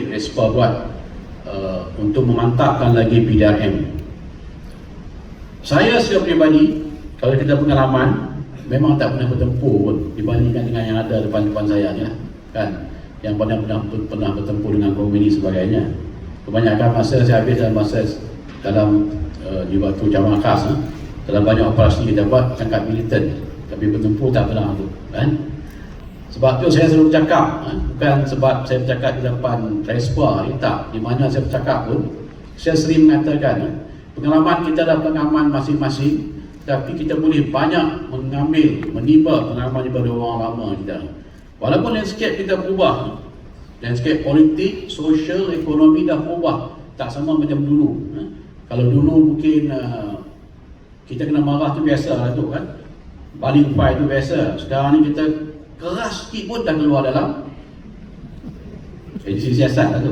Respa buat uh, untuk memantapkan lagi PDRM. Saya secara peribadi, kalau kita pengalaman, memang tak pernah bertempur pun dibandingkan dengan yang ada depan-depan saya ni lah. Kan? Yang pernah, pernah, pernah bertempur dengan komuni sebagainya. Kebanyakan masa saya habis dalam masa dalam uh, di waktu jamaah khas ha? dalam banyak operasi kita buat cakap militan tapi bertempur tak pernah tu kan sebab tu saya selalu bercakap ha? bukan sebab saya bercakap di depan Respa ni tak di mana saya bercakap pun saya sering mengatakan ha? pengalaman kita adalah pengalaman masing-masing tapi kita boleh banyak mengambil menimba pengalaman daripada orang lama kita walaupun landscape kita berubah ha? landscape politik, sosial, ekonomi dah berubah tak sama macam dulu ha? kalau dulu mungkin uh, kita kena marah tu biasa lah tu kan baling fight tu biasa. Sekarang ni kita keras sikit pun dah keluar dalam. Edisi siasat lah tu